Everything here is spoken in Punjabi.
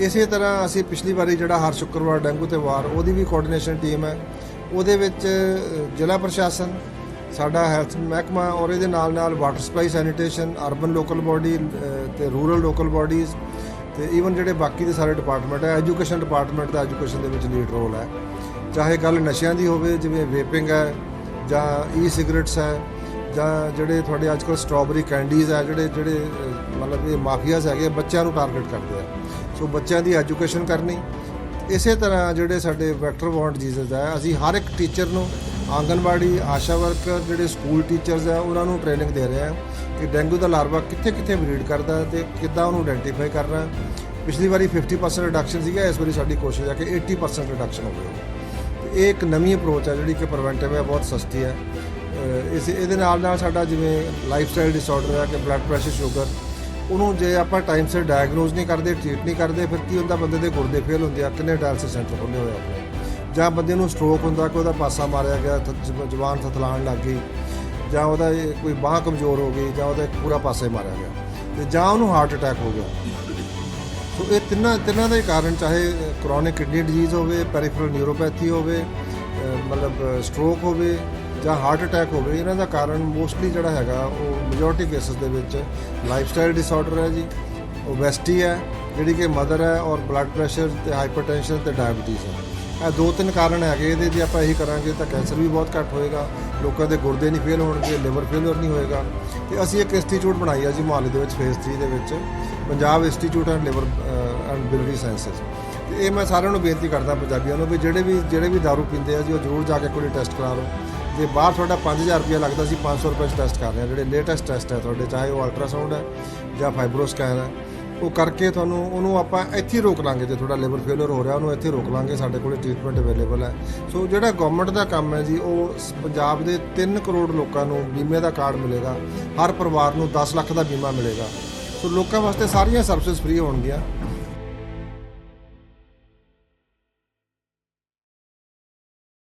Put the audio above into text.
ਇਸੇ ਤਰ੍ਹਾਂ ਅਸੀਂ ਪਿਛਲੀ ਵਾਰੀ ਜਿਹੜਾ ਹਰ ਸ਼ੁੱਕਰਵਾਰ ਡੈਂਗੂ ਤੇ ਵਾਰ, ਉਹਦੀ ਵੀ ਕੋਆਰਡੀਨੇਸ਼ਨ ਟੀਮ ਹੈ। ਉਹਦੇ ਵਿੱਚ ਜ਼ਿਲ੍ਹਾ ਪ੍ਰਸ਼ਾਸਨ, ਸਾਡਾ ਹੈਲਥ ਮਹਿਕਮਾ ਔਰ ਇਹਦੇ ਨਾਲ ਨਾਲ water supply sanitation urban local body ਤੇ ਰੂਰਲ ਲੋਕਲ ਬਾਡੀਜ਼ ਤੇ ਈਵਨ ਜਿਹੜੇ ਬਾਕੀ ਦੇ ਸਾਰੇ ਡਿਪਾਰਟਮੈਂਟ ਹੈ ਐਜੂਕੇਸ਼ਨ ਡਿਪਾਰਟਮੈਂਟ ਦਾ ਐਜੂਕੇਸ਼ਨ ਦੇ ਵਿੱਚ ਲੀਡ ਰੋਲ ਹੈ। ਚਾਹੇ ਗੱਲ ਨਸ਼ਿਆਂ ਦੀ ਹੋਵੇ, ਜਿਵੇਂ ਵੇਪਿੰਗ ਹੈ ਜਾਂ ਈ ਸਿਗਰਟਸ ਹੈ ਜਾਂ ਜਿਹੜੇ ਤੁਹਾਡੇ ਅੱਜ ਕੱਲ੍ਹ ਸਟ੍ਰਾਬੇਰੀ ਕੈਂਡੀਜ਼ ਹੈ, ਜਿਹੜੇ ਜਿਹੜੇ ਮਤਲਬ ਇਹ ਮਾਫੀਆਜ਼ ਹੈਗੇ ਬੱਚਿਆਂ ਨੂੰ ਟਾਰਗੇਟ ਕਰਦੇ ਆ। ਸੋ ਬੱਚਿਆਂ ਦੀ ਐਜੂਕੇਸ਼ਨ ਕਰਨੀ। ਇਸੇ ਤਰ੍ਹਾਂ ਜਿਹੜੇ ਸਾਡੇ ਵੈਕਟਰ ਬੌਂਡ ਡਿਜ਼ੀਜ਼ ਹੈ, ਅਸੀਂ ਹਰ ਇੱਕ ਟੀਚਰ ਨੂੰ ਆਂਗਨਵਾੜੀ, ਆਸ਼ਾ ਵਰਕਰ, ਜਿਹੜੇ ਸਕੂਲ ਟੀਚਰਸ ਆ ਉਹਨਾਂ ਨੂੰ ਟ੍ਰੇਨਿੰਗ ਦੇ ਰਹੇ ਆ ਕਿ ਡੈਂਗੂ ਦਾ ਲਾਰਵਾ ਕਿੱਥੇ ਕਿੱਥੇ ਬਰੀਡ ਕਰਦਾ ਹੈ ਤੇ ਕਿੱਦਾਂ ਉਹਨੂੰ ਆਇਡੈਂਟੀਫਾਈ ਕਰਨਾ ਪਿਛਲੀ ਵਾਰੀ 50% ਰਿਡਕਸ਼ਨ ਸੀਗਾ, ਇਸ ਵਾਰੀ ਸਾਡੀ ਕੋਸ਼ਿਸ਼ ਹੈ ਕਿ 80% ਰਿਡਕਸ਼ਨ ਹੋਵੇ। ਤੇ ਇਹ ਇੱਕ ਨਵੀਂ ਅਪਰੋਚ ਹੈ ਜਿਹੜੀ ਕਿ ਪ੍ਰੀਵੈਂਟਿਵ ਹੈ, ਬਹੁਤ ਸਸਤੀ ਹੈ। ਇਸ, ਇਹਦੇ ਨਾਲ ਨਾਲ ਸਾਡਾ ਜਿਵੇਂ ਲਾਈਫ ਸਟਾਈਲ ਡਿਸਆਰਡਰ ਹੈ ਕਿ ਬਲੱਡ ਪ੍ਰੈਸ਼ਰ ਸ਼ੂਗਰ ਉਹਨੂੰ ਜੇ ਆਪਾਂ ਟਾਈਮ ਸਿਰ ਡਾਇਗਨੋਸ ਨਹੀਂ ਕਰਦੇ ਟ੍ਰੀਟ ਨਹੀਂ ਕਰਦੇ, ਫਿਰ ਕੀ ਹੁੰਦਾ? ਬੰਦੇ ਦੇ ਗੁਰਦੇ ਫੇਲ ਹੁੰਦੇ ਆ, ਕਿੰਨੇ ਡਾਇਲਸਿਸ ਸੈਂਟਰ ਖੁੱਲੇ ਹੋਏ ਆ ਜਾਂ ਬੰਦੇ ਨੂੰ ਸਟ੍ਰੋਕ ਹੁੰਦਾ ਕਿ ਉਹਦਾ ਪਾਸਾ ਮਾਰਿਆ ਗਿਆ ਥ- ਜ਼ੁਬ- ਜ਼ੁਬਾਨ ਲੱਗ ਗਈ, ਜਾਂ ਉਹਦਾ ਕੋਈ ਬਾਹ ਕਮਜ਼ੋਰ ਹੋ ਗਈ, ਜਾਂ ਉਹਦਾ ਪੂਰਾ ਪਾਸੇ ਮਾਰਿਆ ਗਿਆ, ਤੇ ਜਾਂ ਉਹਨੂੰ ਹਾਰਟ ਅਟੈਕ ਹੋ ਗਿਆ। ਸੋ ਇਹ ਤਿੰਨਾਂ ਤਿੰਨਾਂ ਦਾ ਹੀ ਕਾਰਨ, ਚਾਹੇ ਕ੍ਰੋਨਿਕ ਕਿਡਨੀ ਡਿਜ਼ੀਜ਼ ਹੋਵੇ ਪੈਰੀਫਰਲ ਨਿਊਰੋਪੈਥੀ ਹੋਵੇ ਮਤਲਬ ਸਟ੍ਰੋਕ ਹੋਵੇ ਜਾਂ ਹਾਰਟ ਅਟੈਕ ਹੋਵੇ ਇਹਨਾਂ ਦਾ ਕਾਰਨ ਮੋਸਟਲੀ ਜਿਹੜਾ ਹੈਗਾ, ਉਹ ਮੈਜੋਰਟੀ ਕੇਸਸ ਦੇ ਵਿੱਚ ਲਾਈਫ ਸਟਾਈਲ ਡਿਸਆਰਡਰ ਹੈ ਜੀ ਓਬੈਸਿਟੀ ਹੈ, ਜਿਹੜੀ ਕਿ ਮਦਰ ਹੈ ਔਰ ਬਲੱਡ ਪ੍ਰੈਸ਼ਰ ਤੇ ਹਾਈਪਰਟੈਂਸ਼ਨ ਤੇ ਡਾਇਬੀਟੀਜ਼ ਹੈ। ਇਹ ਦੋ ਤਿੰਨ ਕਾਰਨ ਹੈਗੇ, ਇਹਦੇ ਜੇ ਆਪਾਂ ਇਹੀ ਕਰਾਂਗੇ ਤਾਂ ਕੈਂਸਰ ਵੀ ਬਹੁਤ ਘੱਟ ਹੋਏਗਾ, ਲੋਕਾਂ ਦੇ ਗੁਰਦੇ ਨਹੀਂ ਫੇਲ ਹੋਣਗੇ ਲਿਵਰ ਫੇਲਰ ਨਹੀਂ ਹੋਏਗਾ। ਤੇ ਅਸੀਂ ਇੱਕ ਇੰਸਟੀਚਿਊਟ ਬਣਾਈ ਆ ਜੀ ਮੁਹੱਲੇ ਦੇ ਵਿੱਚ ਫੇਸ 3 ਦੇ ਵਿੱਚ, Punjab institute and liver and biliary sciences ਤੇ ਇਹ ਮੈਂ ਸਾਰਿਆਂ ਨੂੰ ਬੇਨਤੀ ਕਰਦਾ ਪੰਜਾਬੀਆਂ ਨੂੰ ਵੀ ਜਿਹੜੇ ਵੀ ਜਿਹੜੇ ਵੀ दारू ਪੀਂਦੇ ਆ ਜੀ, ਉਹ ਜ਼ਰੂਰ ਜਾ ਕੇ ਕੋਈ ਟੈਸਟ ਕਰਾ ਲਓ। ਜੇ ਬਾਹਰ ਤੁਹਾਡਾ 5000 ਰੁਪਏ ਲੱਗਦਾ ਸੀ 500 ਰੁਪਏ 'ਚ ਟੈਸਟ ਕਰ ਰਹੇ ਆ ਜਿਹੜੇ ਲੇਟੈਸਟ ਟੈਸਟ ਹੈ ਤੁਹਾਡੇ, ਚਾਹੇ ਉਹ ਅਲਟਰਾਸਾਊਂਡ ਹੈ ਜਾਂ ਫਾਈਬਰੋ ਸਕੈਨ ਹੈ, ਉਹ ਕਰਕੇ ਤੁਹਾਨੂੰ, ਉਹਨੂੰ ਆਪਾਂ ਇੱਥੇ ਹੀ ਰੋਕ ਲਾਂਗੇ। ਜੇ ਤੁਹਾਡਾ ਲਿਵਰ ਫੇਲਰ ਹੋ ਰਿਹਾ, ਉਹਨੂੰ ਇੱਥੇ ਰੋਕ ਲਾਂਗੇ। ਸਾਡੇ ਕੋਲੇ ਟ੍ਰੀਟਮੈਂਟ ਅਵੇਲੇਬਲ ਹੈ। ਸੋ ਜਿਹੜਾ ਗਵਰਨਮੈਂਟ ਦਾ ਕੰਮ ਹੈ ਜੀ, ਉਹ ਪੰਜਾਬ ਦੇ 3 ਕਰੋੜ ਲੋਕਾਂ ਨੂੰ ਬੀਮੇ ਦਾ ਕਾਰਡ ਮਿਲੇਗਾ। ਹਰ ਪਰਿਵਾਰ ਨੂੰ 10 ਲੱਖ ਦਾ ਬੀਮਾ ਮਿਲੇਗਾ। ਸੋ ਲੋਕਾਂ ਵਾਸਤੇ ਸਾਰੀਆਂ ਸਰਵਿਸਿਜ਼ ਫ੍ਰੀ ਹੋਣਗੀਆਂ।